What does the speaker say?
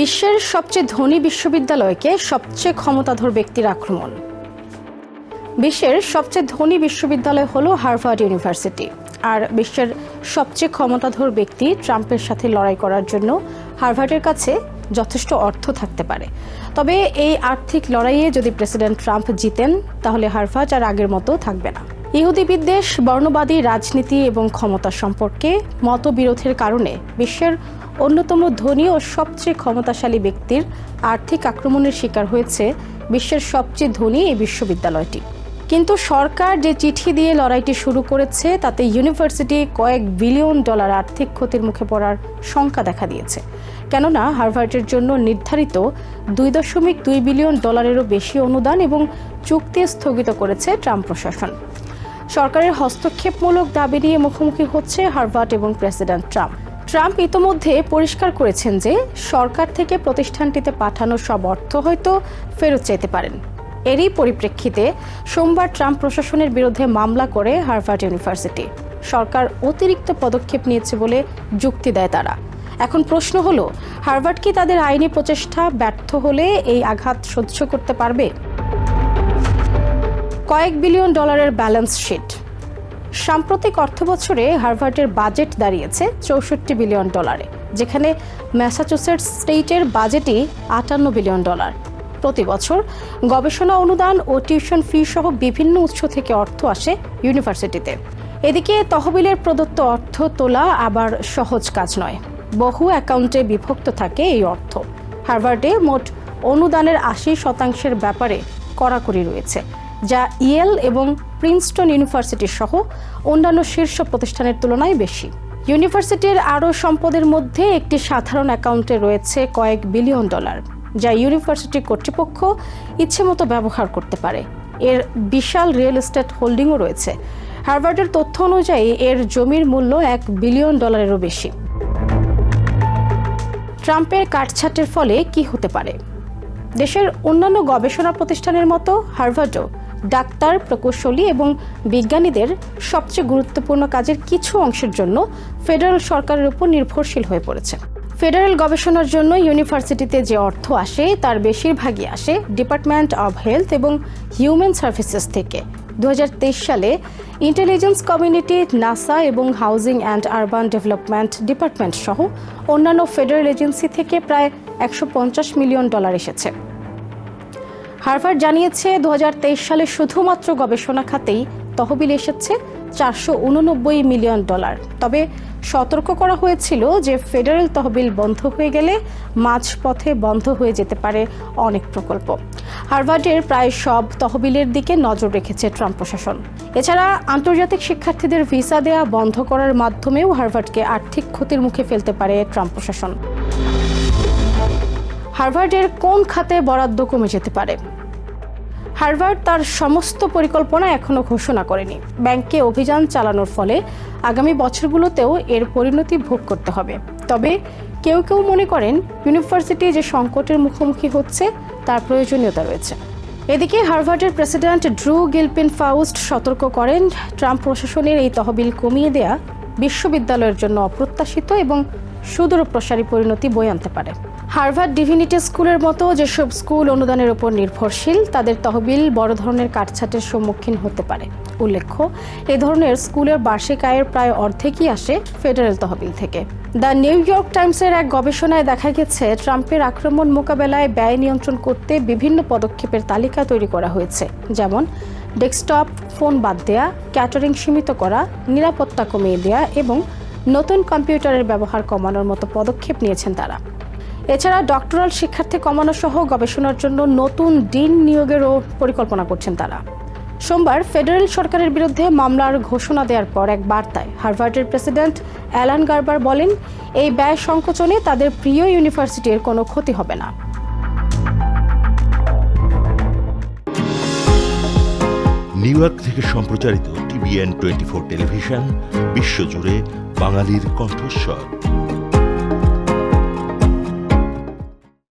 বিশ্বের সবচেয়ে ধনী বিশ্ববিদ্যালয়কে সবচেয়ে ক্ষমতাধর ব্যক্তির আক্রমণ। বিশ্বের সবচেয়ে ধনী বিশ্ববিদ্যালয় হলো হার্ভার্ড ইউনিভার্সিটি। আর বিশ্বের সবচেয়ে ক্ষমতাধর ব্যক্তি ট্রাম্পের সাথে লড়াই করার জন্য হার্ভার্ডের কাছে যথেষ্ট অর্থ থাকতে পারে। তবে এই আর্থিক লড়াইয়ে যদি প্রেসিডেন্ট ট্রাম্প জিতেন, তাহলে হার্ভার্ড আর আগের মতো থাকবে না। ইহুদি বিদ্বেষ, বর্ণবাদী রাজনীতি এবং ক্ষমতা সম্পর্কে মতবিরোধের কারণে বিশ্বের অন্যতম ধনী ও সবচেয়ে ক্ষমতাশালী ব্যক্তির আর্থিক আক্রমণের শিকার হয়েছে বিশ্বের সবচেয়ে ধনী এই বিশ্ববিদ্যালয়টি। কিন্তু সরকার যে চিঠি দিয়ে লড়াইটি শুরু করেছে, তাতে ইউনিভার্সিটি কয়েক বিলিয়ন ডলার আর্থিক ক্ষতির মুখে পড়ার শঙ্কা দেখা দিয়েছে। কেননা, হার্ভার্ডের জন্য নির্ধারিত দুই দশমিক দুই বিলিয়ন ডলারেরও বেশি অনুদান এবং চুক্তি স্থগিত করেছে ট্রাম্প প্রশাসন। সরকারের হস্তক্ষেপমূলক দাবি নিয়ে মুখোমুখি হচ্ছে হার্ভার্ড এবং প্রেসিডেন্ট ট্রাম্প। ট্রাম্প ইতোমধ্যে পরিষ্কার করেছেন যে সরকার থেকে প্রতিষ্ঠানটিতে পাঠানো সব অর্থ হয়তো ফেরত চাইতে পারেন। এরই পরিপ্রেক্ষিতে সোমবার ট্রাম্প প্রশাসনের বিরুদ্ধে মামলা করে হার্ভার্ড ইউনিভার্সিটি। সরকার অতিরিক্ত পদক্ষেপ নিয়েছে বলে যুক্তি দেয় তারা। এখন প্রশ্ন হলো, হার্ভার্ড কি তাদের আইনি প্রচেষ্টা ব্যর্থ হলে এই আঘাত সহ্য করতে পারবে? কয়েক বিলিয়ন ডলারের ব্যালেন্স শিট। সাম্প্রতিক অর্থবছরে হার্ভার্ডের বাজেট দাঁড়িয়েছে চৌষট্টি বিলিয়ন ডলারে, যেখানে ম্যাসাচুসেটস স্টেটের বাজেটই আটান্ন বিলিয়ন ডলার। প্রতি বছর গবেষণা অনুদান ও টিউশন ফি সহ বিভিন্ন উৎস থেকে অর্থ আসে ইউনিভার্সিটিতে। এদিকে তহবিলের প্রদত্ত অর্থ তোলা আবার সহজ কাজ নয়, বহু অ্যাকাউন্টে বিভক্ত থাকে এই অর্থ। হার্ভার্ডে মোট অনুদানের আশি শতাংশের ব্যাপারে কড়াকড়ি রয়েছে। যা ইয়েল এবং প্রিন্সটন ইউনিভার্সিটি সহ অন্যান্য শীর্ষ প্রতিষ্ঠানের তুলনায় বেশি। ইউনিভার্সিটির আরও সম্পদের মধ্যে একটি সাধারণ অ্যাকাউন্টে রয়েছে কয়েক বিলিয়ন ডলার, যা ইউনিভার্সিটি কর্তৃপক্ষ ইচ্ছেমতো ব্যবহার করতে পারে। এর বিশাল রিয়েল এস্টেট হোল্ডিংও রয়েছে। হার্ভার্ডের তথ্য অনুযায়ী, এর জমির মূল্য এক বিলিয়ন ডলারেরও বেশি। ট্রাম্পের কাটছাটের ফলে কি হতে পারে? দেশের অন্যান্য গবেষণা প্রতিষ্ঠানের মতো হার্ভার্ডও ডাক্তার, প্রকৌশলী এবং বিজ্ঞানীদের সবচেয়ে গুরুত্বপূর্ণ কাজের কিছু অংশের জন্য ফেডারেল সরকারের উপর নির্ভরশীল হয়ে পড়েছে। ফেডারেল গবেষণার জন্য ইউনিভার্সিটিতে যে অর্থ আসে, তার বেশিরভাগই আসে ডিপার্টমেন্ট অব হেলথ এবং হিউম্যান সার্ভিসেস থেকে। দু হাজার তেইশ সালে ইন্টেলিজেন্স কমিউনিটি, নাসা এবং housing and urban development department সহ অন্যান্য ফেডারেল এজেন্সি থেকে প্রায় একশো পঞ্চাশ মিলিয়ন ডলার এসেছে। হার্ভার্ড জানিয়েছে দু হাজার তেইশ সালে শুধুমাত্র গবেষণা খাতেই তহবিল এসেছে চারশো উননব্বই মিলিয়ন ডলার। তবে সতর্ক করা হয়েছিল যে ফেডারেল তহবিল বন্ধ হয়ে গেলে মাঝপথে বন্ধ হয়ে যেতে পারে অনেক প্রকল্প। হার্ভার্ডের প্রায় সব তহবিলের দিকে নজর রেখেছে ট্রাম্প প্রশাসন। এছাড়া আন্তর্জাতিক শিক্ষার্থীদের ভিসা দেয়া বন্ধ করার মাধ্যমেও হার্ভার্ডকে আর্থিক ক্ষতির মুখে ফেলতে পারে ট্রাম্প প্রশাসন। হার্ভার্ডের কোন খাতে বরাদ্দ কমে যেতে পারে? হার্ভার্ড তার সমস্ত পরিকল্পনা এখনও ঘোষণা করেনি। ব্যাংকে অভিযান চালানোর ফলে আগামী বছরগুলোতেও এর পরিণতি ভোগ করতে হবে। তবে কেউ কেউ মনে করেন, ইউনিভার্সিটি যে সংকটের মুখোমুখি হচ্ছে, তার প্রয়োজনীয়তা রয়েছে। এদিকে হার্ভার্ডের প্রেসিডেন্ট ড্রু গিলপিন ফাউস্ট সতর্ক করেন, ট্রাম্প প্রশাসনের এই তহবিল কমিয়ে দেয়া বিশ্ববিদ্যালয়ের জন্য অপ্রত্যাশিত এবং সুদূর প্রসারী পরিণতি বয়ে আনতে পারে। হার্ভার্ড ডিভিনিটি স্কুলের মতো যেসব স্কুল অনুদানের উপর নির্ভরশীল, তাদের তহবিল বড় ধরনের কাটছাটের সম্মুখীন হতে পারে। উল্লেখ্য, এ ধরনের স্কুলের বার্ষিক আয়ের প্রায় অর্ধেকই আসে ফেডারেল তহবিল থেকে। দ্য নিউ ইয়র্ক টাইমসের এক গবেষণায় দেখা গেছে, ট্রাম্পের আক্রমণ মোকাবেলায় ব্যয় নিয়ন্ত্রণ করতে বিভিন্ন পদক্ষেপের তালিকা তৈরি করা হয়েছে। যেমন, ডেস্কটপ, ফোন বাদ দেয়া, ক্যাটারিং সীমিত করা, নিরাপত্তা কমিয়ে দেয়া এবং নতুন কম্পিউটারের ব্যবহার কমানোর মতো পদক্ষেপ নিয়েছেন তারা। এছাড়া ডক্টরাল শিক্ষার্থী কমানো সহ গবেষণার জন্য নতুন ডিন নিয়োগেরও পরিকল্পনা করছেন তারা। সোমবার ফেডারেল সরকারের বিরুদ্ধে মামলার ঘোষণা দেওয়ার পর এক বার্তায় হার্ভার্ডের প্রেসিডেন্ট অ্যালান গার্বার বলেন, এই ব্যয় সংকোচনে তাদের প্রিয় ইউনিভার্সিটির কোনো ক্ষতি হবে না। নিউ ইয়র্ক থেকে সম্প্রচারিত টিভিএন টোয়েন্টি ফোর টেলিভিশন বিশ্বজুড়ে বাঙালির কণ্ঠস্বর।